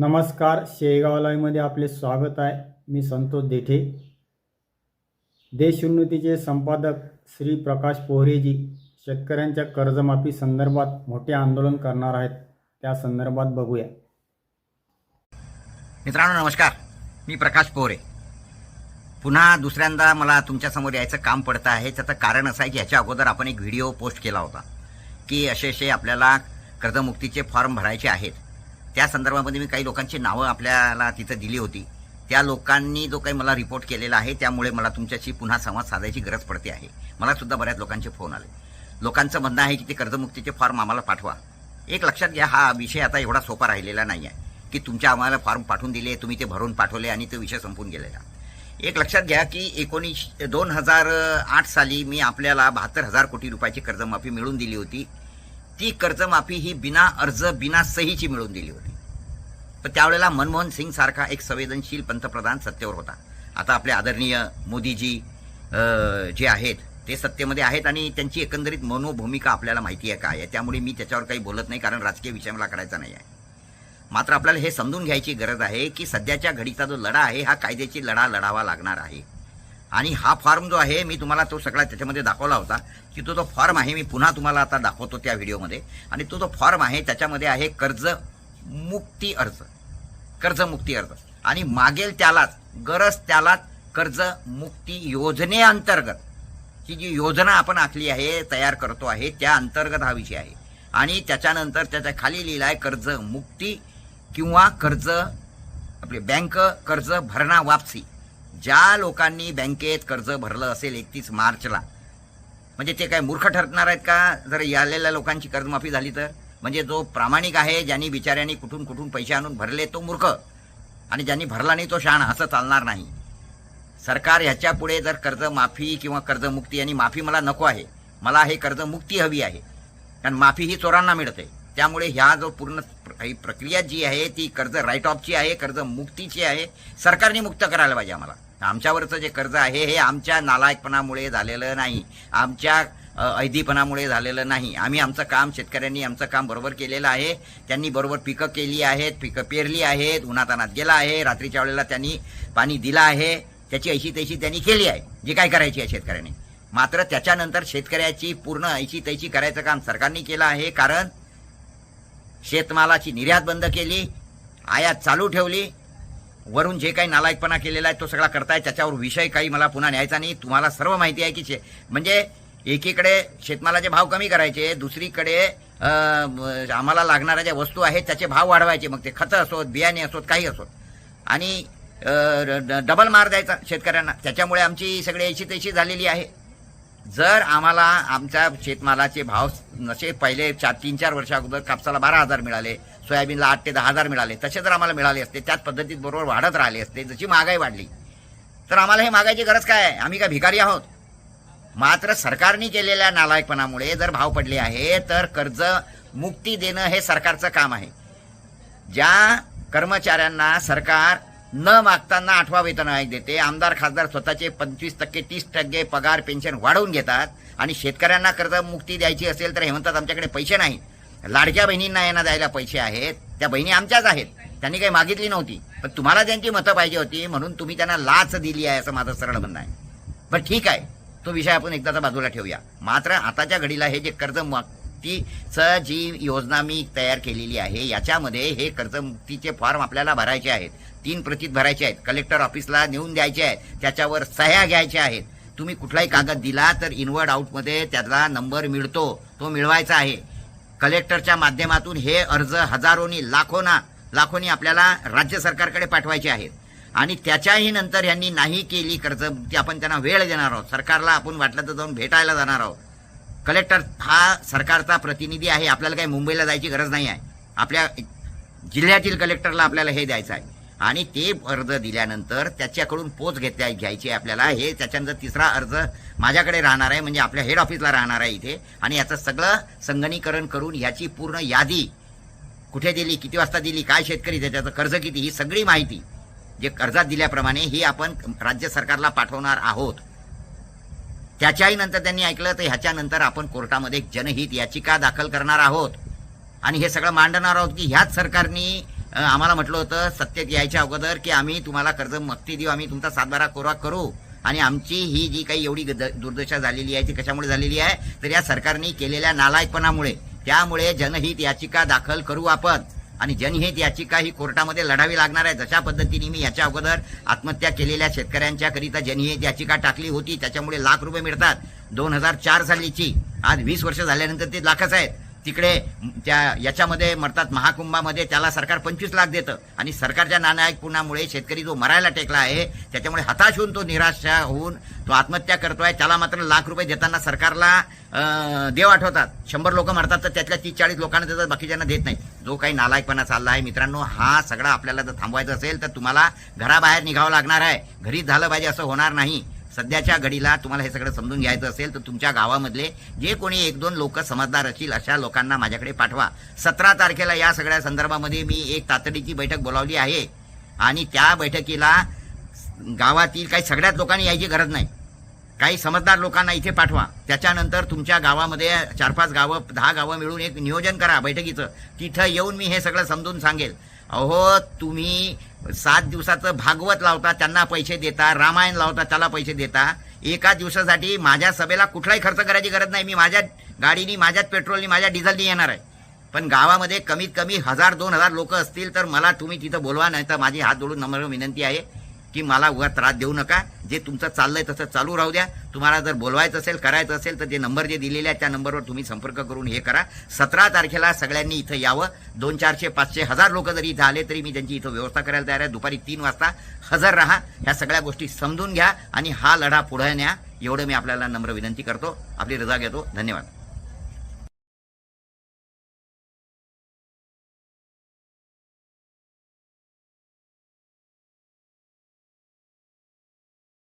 नमस्कार शेगाव लाईव्हमध्ये आपले स्वागत आहे. मी संतोष देठे. देशोन्नतीचे संपादक श्री प्रकाश पोहरेजी शेतकऱ्यांच्या कर्जमाफी संदर्भात मोठे आंदोलन करणार आहेत. त्या संदर्भात बघूया. मित्रांनो नमस्कार. मी प्रकाश पोहरे. पुन्हा दुसऱ्यांदा मला तुमच्यासमोर यायचं काम पडतं आहे. त्याचं कारण असं आहे की ह्याच्या अगोदर आपण एक व्हिडिओ पोस्ट केला होता की असे असे आपल्याला कर्जमुक्तीचे फॉर्म भरायचे आहेत. त्या संदर्भामध्ये मी काही लोकांची नावं आपल्याला तिथं दिली होती. त्या लोकांनी जो काही मला रिपोर्ट केलेला आहे त्यामुळे मला तुमच्याशी पुन्हा संवाद साधायची गरज पडते आहे. मला सुद्धा बऱ्याच लोकांचे फोन आले. लोकांचं म्हणणं आहे की ते कर्जमुक्तीचे फॉर्म आम्हाला पाठवा. एक लक्षात घ्या हा विषय आता एवढा सोपा राहिलेला नाही आहे की तुमच्या आम्हाला फॉर्म पाठवून दिले तुम्ही ते भरून पाठवले आणि तो विषय संपून गेलेला. एक लक्षात घ्या की एकोणीस दोन हजार आठ साली मी आपल्याला बहात्तर हजार कोटी रुपयाची कर्जमाफी मिळून दिली होती. ती कर्जमाफी ही बिना अर्ज बिना सहीची मिळून दिली होती. पण त्यावेळेला मनमोहन सिंग सारखा एक संवेदनशील पंतप्रधान सत्तेवर होता. आता आपले आदरणीय मोदीजी जे आहेत ते सत्तेमध्ये आहेत आणि त्यांची एकंदरीत मनोभूमिका आपल्याला माहिती आहे काय आहे. त्यामुळे मी त्याच्यावर काही बोलत नाही कारण राजकीय विषय मला करायचा नाही आहे. मात्र आपल्याला हे समजून घ्यायची गरज आहे की सध्याच्या घडीचा जो लढा आहे हा कायद्याची लढा लढावा लागणार आहे. आणि हा फॉर्म जो आहे मी तुम्हाला तो सगळा त्याच्यामध्ये दाखवला होता की तो जो फॉर्म आहे मी पुन्हा तुम्हाला आता दाखवतो त्या व्हिडिओमध्ये. आणि तो जो फॉर्म आहे त्याच्यामध्ये आहे कर्ज मुक्ती अर्ज. कर्जमुक्ती अर्ज. आणि मागेल त्यालाच गरज त्यालाच कर्ज मुक्ती योजनेअंतर्गत ही जी योजना आपण आखली आहे तयार करतो आहे त्या अंतर्गत हा विषय आहे. आणि त्याच्यानंतर त्याच्याखाली लिहिलं आहे कर्ज मुक्ती किंवा कर्ज आपले बँक कर्ज भरणा वापसी. ज्या लोकांनी बँकेत कर्ज भरलं असेल एकतीस मार्चला म्हणजे ते काय मूर्ख ठरणार आहेत का? जर यालेल्या लोकांची कर्जमाफी झाली तर? म्हणजे जो प्रामाणिक आहे ज्यांनी बिचाऱ्यांनी कुठून कुठून पैसे आणून भरले तो मूर्ख. आणि ज्यांनी भरला नाही तो शाण असं चालणार नाही. सरकार ह्याच्या पुढे जर कर्जमाफी किंवा कर्जमुक्ती आणि माफी मला नको आहे मला हे कर्जमुक्ती हवी आहे कारण माफी ही चोरांना मिळते. त्यामुळे ह्या जो पूर्ण ही प्रक्रिया जी आहे ती कर्ज राईट ऑफची आहे कर्ज मुक्तीची आहे सरकारने मुक्त करायला पाहिजे आम्हाला. आमच्यावरचं जे कर्ज आहे हे आमच्या नालायकपणामुळे झालेलं नाही. आमच्या ऐदीपणामुळे झालेलं नाही. आम्ही आमचं काम शेतकऱ्यांनी आमचं काम बरोबर केलेलं आहे. त्यांनी बरोबर पिकं केली आहेत पिकं पेरली आहेत उन्हातानात गेला आहे रात्रीच्या वेळेला त्यांनी पाणी दिलं आहे. त्याची ऐशी तैशी त्यांनी केली आहे. जी काय करायची आहे शेतकऱ्यांनी? मात्र त्याच्यानंतर शेतकऱ्याची पूर्ण ऐशी तैशी करायचं काम सरकारने केलं आहे. कारण शेतमालाची निर्यात बंद केली आयात चालू ठेवली वरून जे काही नालायकपणा केलेला आहे तो सगळा करताय त्याच्यावर विषय काही मला पुन्हा न्यायचा नाही. तुम्हाला सर्व माहिती आहे की शे म्हणजे एकीकडे शेतमालाचे भाव कमी करायचे दुसरीकडे आम्हाला लागणाऱ्या ज्या वस्तू आहेत त्याचे भाव वाढवायचे. मग ते खतं असोत बियाणे असोत काही असोत. आणि ड- डबल मार द्यायचा शेतकऱ्यांना. त्याच्यामुळे आमची सगळी ऐशी तैशी झालेली आहे. जर आम्हाला आमच्या शेतमालाचे भाव नसे पहिले चार तीन चार वर्षा अगोदर कापसाला बारा हजार मिळाले सोयाबीनला आठ ते दहा हजार मिळाले तसे जर आम्हाला मिळाले असते त्याच पद्धतीत बरोबर वाढत राहिले असते जशी महागाई वाढली. तर आम्हाला हे मागायची गरज काय आहे? आम्ही काय भिकारी आहोत? मात्र सरकारने केलेल्या नालायकपणामुळे जर भाव पडले आहे तर कर्ज मुक्ती देणं हे सरकारचं काम आहे. ज्या कर्मचाऱ्यांना सरकार न मागताना आठवा वेतन आयोग देते आमदार खासदार स्वतःचे पंचवीस टक्के तीस टक्के पगार पेन्शन वाढवून घेतात आणि शेतकऱ्यांना कर्जमुक्ती द्यायची असेल तर हे म्हणतात आमच्याकडे पैसे नाहीत. लाडक्या बहिणींना यांना द्यायला पैसे आहेत. त्या बहिणी आमच्याच आहेत. त्यांनी काही मागितली नव्हती. पण तुम्हाला त्यांची मतं पाहिजे होती म्हणून तुम्ही त्यांना लाच दिली आहे असं माझं सरळ म्हणणं आहे. पण ठीक आहे. तो विषय आपण एकदाचा बाजूला ठेवूया. मात्र आताच्या घडीला हे जे कर्जमुक्तीचं जी योजना मी तयार केलेली आहे याच्यामध्ये हे कर्जमुक्तीचे फॉर्म आपल्याला भरायचे आहेत. तीन प्रतीत भरायचे आहेत. कलेक्टर ऑफिसला नेऊन द्यायचे आहेत. त्याच्यावर सह्या घ्यायच्या आहेत. तुम्ही कुठलाही कागद दिला तर इनवर्ड आउटमध्ये त्याचा नंबर मिळतो. तो मिळवायचा आहे. कलेक्टरच्या माध्यमातून हे अर्ज हजारोनी लाखोना लाखोनी आपल्याला राज्य सरकारकडे पाठवायचे आहेत. आणि त्याच्याही नंतर यांनी नाही केली कर्ज ती आपण त्यांना वेळ देणार आहोत. सरकारला आपण वाटलं तर जाऊन भेटायला जाणार आहोत. कलेक्टर हा सरकारचा प्रतिनिधी आहे. आपल्याला काही मुंबईला जायची गरज नाही आहे. आपल्या जिल्ह्यातील कलेक्टरला आपल्याला हे द्यायचं आहे. आणि ते अर्ज दिल्यानंतर त्याच्याकडून पोच घेता घ्यायची आहे आपल्याला. हे त्याच्यानंतर तिसरा अर्ज माझ्याकडे राहणार आहे म्हणजे आपल्या हेड ऑफिसला राहणार आहे इथे. आणि याचं सगळं संगणीकरण करून याची पूर्ण यादी कुठे दिली किती वाजता दिली काय शेतकरी त्याच्याचं कर्ज किती ही सगळी माहिती जे कर्जात दिल्याप्रमाणे ही आपण राज्य सरकारला पाठवणार आहोत. त्याच्याही नंतर त्यांनी ऐकलं तर ह्याच्यानंतर आपण कोर्टामध्ये जनहित याचिका दाखल करणार आहोत. आणि हे सगळं मांडणार आहोत की ह्याच सरकारनी आम्हाला म्हटलं होतं सत्तेत यायच्या अगोदर की आम्ही तुम्हाला कर्ज मक्ती देऊ आम्ही तुमचा सातबारा कोरा करू. आणि आमची ही जी काही एवढी दुर्दशा झालेली आहे ती कशामुळे झालेली आहे? तर या सरकारने केलेल्या नालायकपणामुळे. त्यामुळे जनहित याचिका दाखल करू आपण. आणि जनहित याचिका ही कोर्टामध्ये लढावी लागणार आहे. जशा पद्धतीने मी याच्या अगोदर आत्महत्या केलेल्या शेतकऱ्यांच्या करिता जनहित याचिका टाकली होती त्याच्यामुळे लाख रुपये मिळतात. दोन हजार चार सालीची. आज वीस वर्ष झाल्यानंतर ते लाखच आहेत. तिकडे त्या याच्यामध्ये मरतात महाकुंभामध्ये त्याला सरकार पंचवीस लाख देतं. आणि सरकारच्या नानायकपणामुळे शेतकरी जो मरायला टेकला आहे त्याच्यामुळे हताश होऊन तो निराशा होऊन तो आत्महत्या करतोय. त्याला मात्र लाख रुपये देताना सरकारला देव आठवतात. शंभर लोक मरतात तर त्यातल्या तीस चाळीस लोकांना देतात बाकीच्यांना देत नाही जो काही नालायकपणा चालला आहे मित्रांनो हा सगळा आपल्याला जर थांबवायचा असेल तर तुम्हाला घराबाहेर निघावं लागणार आहे. घरीच झालं पाहिजे असं होणार नाही. सध्याच्या घडीला तुम्हाला हे सगळं समजून घ्यायचं असेल तर तुमच्या गावामधले जे कोणी एक दोन लोक समजदार असतील अशा लोकांना माझ्याकडे पाठवा. सतरा तारखेला या सगळ्या संदर्भामध्ये मी एक तातडीची बैठक बोलावली आहे. आणि त्या बैठकीला गावातील काही सगळ्याच लोकांनी यायची गरज नाही. काही समजदार लोकांना इथे पाठवा. त्याच्यानंतर तुमच्या गावामध्ये चार पाच गावं दहा गावं मिळून एक नियोजन करा बैठकीचं. तिथं येऊन मी हे सगळं समजून सांगेल. अहो तुम्ही सात दिवसाचं भागवत लावता त्यांना पैसे देता रामायण लावता त्याला पैसे देता. एका दिवसासाठी माझ्या सभेला कुठलाही खर्च करायची गरज नाही. मी माझ्या गाडीनी माझ्याच पेट्रोलनी माझ्या डिझेलनी येणार आहे. पण गावामध्ये कमीत कमी हजार दोन हजार लोक असतील तर मला तुम्ही तिथं बोलवा नाही तर माझी हात जोडून नम्र विनंती आहे. की मला उगा त्रास देऊ नका. जे तुमचं चाललंय तसं चालू राहू द्या. तुम्हाला जर बोलवायचं असेल करायचं असेल तर जे नंबर जे दिलेले आहेत त्या नंबरवर तुम्ही संपर्क करून हे करा. सतरा तारखेला सगळ्यांनी इथं यावं. दोन चारशे पाचशे हजार लोक जरी इथं आले तरी मी त्यांची इथं व्यवस्था करायला तयार आहे. दुपारी तीन वाजता हजर राहा. ह्या सगळ्या गोष्टी समजून घ्या आणि हा लढा पुढे न्या. एवढं मी आपल्याला नम्र विनंती करतो. आपली रजा घेतो. धन्यवाद.